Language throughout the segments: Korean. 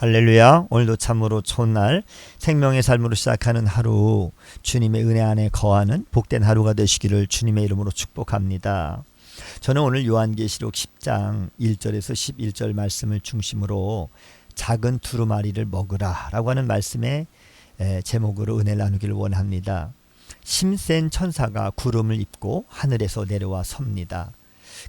할렐루야. 오늘도 참으로 좋은 날, 생명의 삶으로 시작하는 하루, 주님의 은혜 안에 거하는 복된 하루가 되시기를 주님의 이름으로 축복합니다. 저는 오늘 요한계시록 10장 1절에서 11절 말씀을 중심으로 작은 두루마리를 먹으라 라고 하는 말씀의 제목으로 은혜 나누기를 원합니다. 심센 천사가 구름을 입고 하늘에서 내려와 섭니다.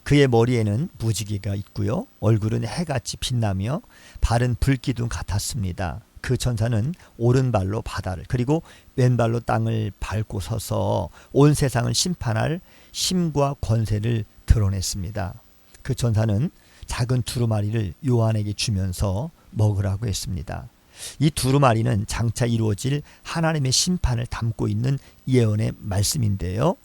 그의 머리에는 무지개가 있고요. 얼굴은 해같이 빛나며 발은 불기둥 같았습니다. 그 천사는 오른발로 바다를 그리고 왼발로 땅을 밟고 서서 온 세상을 심판할 힘과 권세를 드러냈습니다. 그 천사는 작은 두루마리를 요한에게 주면서 먹으라고 했습니다. 이 두루마리는 장차 이루어질 하나님의 심판을 담고 있는 예언의 말씀인데요.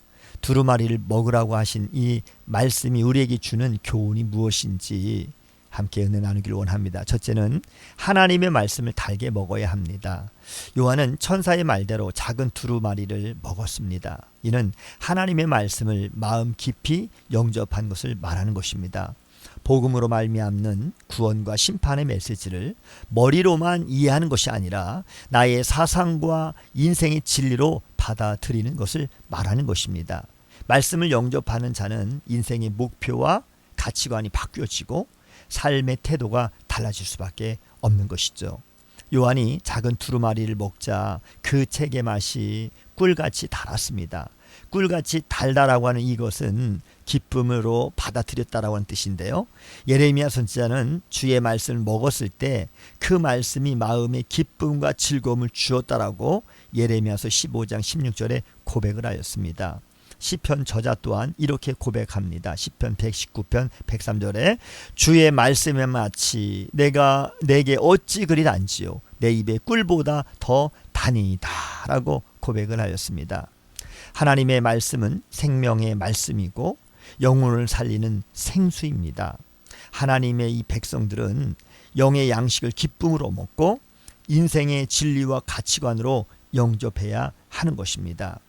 두루마리를 먹으라고 하신 이 말씀이 우리에게 주는 교훈이 무엇인지 함께 은혜 나누기를 원합니다. 첫째는 하나님의 말씀을 달게 먹어야 합니다. 요한은 천사의 말대로 작은 두루마리를 먹었습니다. 이는 하나님의 말씀을 마음 깊이 영접한 것을 말하는 것입니다. 복음으로 말미암는 구원과 심판의 메시지를 머리로만 이해하는 것이 아니라 나의 사상과 인생의 진리로 받아들이는 것을 말하는 것입니다. 말씀을 영접하는 자는 인생의 목표와 가치관이 바뀌어지고 삶의 태도가 달라질 수밖에 없는 것이죠. 요한이 작은 두루마리를 먹자 그 책의 맛이 꿀같이 달았습니다. 꿀같이 달다라고 하는 이것은 기쁨으로 받아들였다라고 하는 뜻인데요. 예레미야 선지자는 주의 말씀을 먹었을 때 그 말씀이 마음에 기쁨과 즐거움을 주었다라고 예레미야서 15장 16절에 고백을 하였습니다. 시편 저자 또한 이렇게 고백합니다. 시편 119편 103절에 주의 말씀에 마치 내가 내게 어찌 그리 단지요 내 입에 꿀보다 더 단이다라고 고백을 하였습니다. 하나님의 말씀은 생명의 말씀이고 영혼을 살리는 생수입니다. 하나님의 이 백성들은 영의 양식을 기쁨으로 먹고 인생의 진리와 가치관으로 영접해야 하는 것입니다.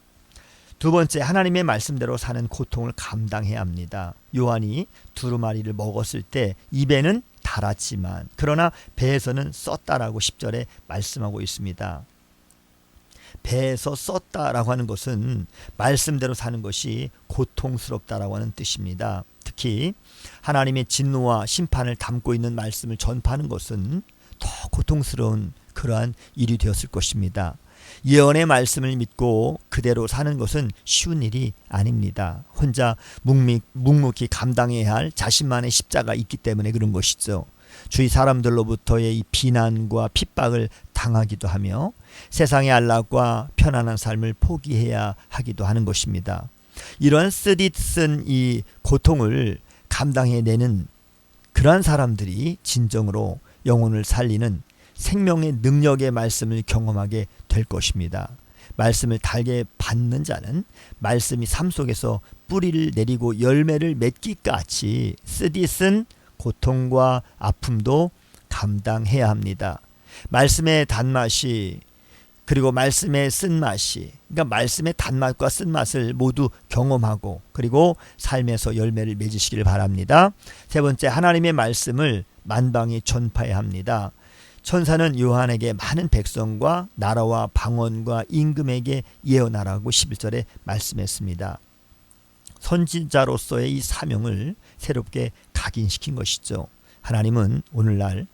두 번째 하나님의 말씀대로 사는 고통을 감당해야 합니다. 요한이 두루마리를 먹었을 때 입에는 달았지만 그러나 배에서는 썼다라고 10절에 말씀하고 있습니다. 배에서 썼다라고 하는 것은 말씀대로 사는 것이 고통스럽다라고 하는 뜻입니다. 특히 하나님의 진노와 심판을 담고 있는 말씀을 전파하는 것은 더 고통스러운 그러한 일이 되었을 것입니다. 예언의 말씀을 믿고 그대로 사는 것은 쉬운 일이 아닙니다. 혼자 묵묵, 묵묵히 감당해야 할 자신만의 십자가 있기 때문에 그런 것이죠. 주위 사람들로부터의 이 비난과 핍박을 당하기도 하며 세상의 안락과 편안한 삶을 포기해야 하기도 하는 것입니다. 이러한 쓰디쓴 이 고통을 감당해내는 그러한 사람들이 진정으로 영혼을 살리는 생명의 능력의 말씀을 경험하게 될 것입니다. 말씀을 달게 받는 자는 말씀이 삶 속에서 뿌리를 내리고 열매를 맺기까지 쓰디쓴 고통과 아픔도 감당해야 합니다. 말씀의 단맛이 그리고 말씀의 쓴맛이 그러니까 말씀의 단맛과 쓴맛을 모두 경험하고 그리고 삶에서 열매를 맺으시기를 바랍니다. 세 번째 하나님의 말씀을 만방에 전파해야 합니다. 천사는 요한에게 많은 백성과 나라와 방언과 임금에게 예언하라고 11절에 말씀했습니다. 선지자로서의 이 사명을 새롭게 각인시킨 것이죠. 하나님은 오늘날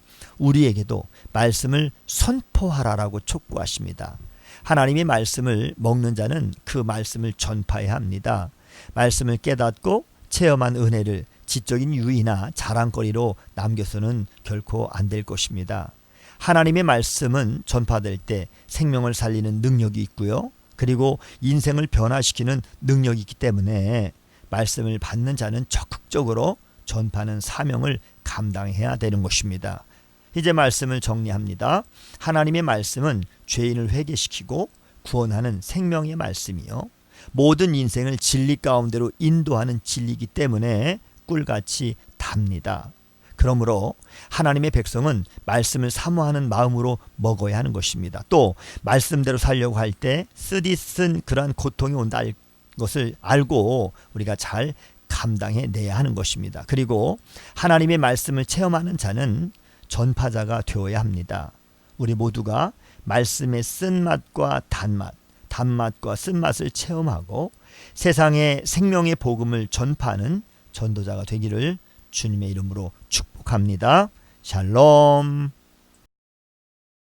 우리에게도 말씀을 선포하라라고 촉구하십니다. 하나님의 말씀을 먹는 자는 그 말씀을 전파해야 합니다. 말씀을 깨닫고 체험한 은혜를 지적인 유의나 자랑거리로 남겨서는 결코 안 될 것입니다. 하나님의 말씀은 전파될 때 생명을 살리는 능력이 있고요. 그리고 인생을 변화시키는 능력이 있기 때문에 말씀을 받는 자는 적극적으로 전파하는 사명을 감당해야 되는 것입니다. 이제 말씀을 정리합니다. 하나님의 말씀은 죄인을 회개시키고 구원하는 생명의 말씀이요. 모든 인생을 진리 가운데로 인도하는 진리이기 때문에 꿀같이 답니다. 그러므로 하나님의 백성은 말씀을 사모하는 마음으로 먹어야 하는 것입니다. 또 말씀대로 살려고 할 때 쓰디쓴 그러한 고통이 온다 것을 알고 우리가 잘 감당해 내야 하는 것입니다. 그리고 하나님의 말씀을 체험하는 자는 전파자가 되어야 합니다. 우리 모두가 말씀의 쓴맛과 단맛, 단맛과 쓴맛을 체험하고 세상에 생명의 복음을 전파하는 전도자가 되기를 주님의 이름으로 축복합니다. 샬롬.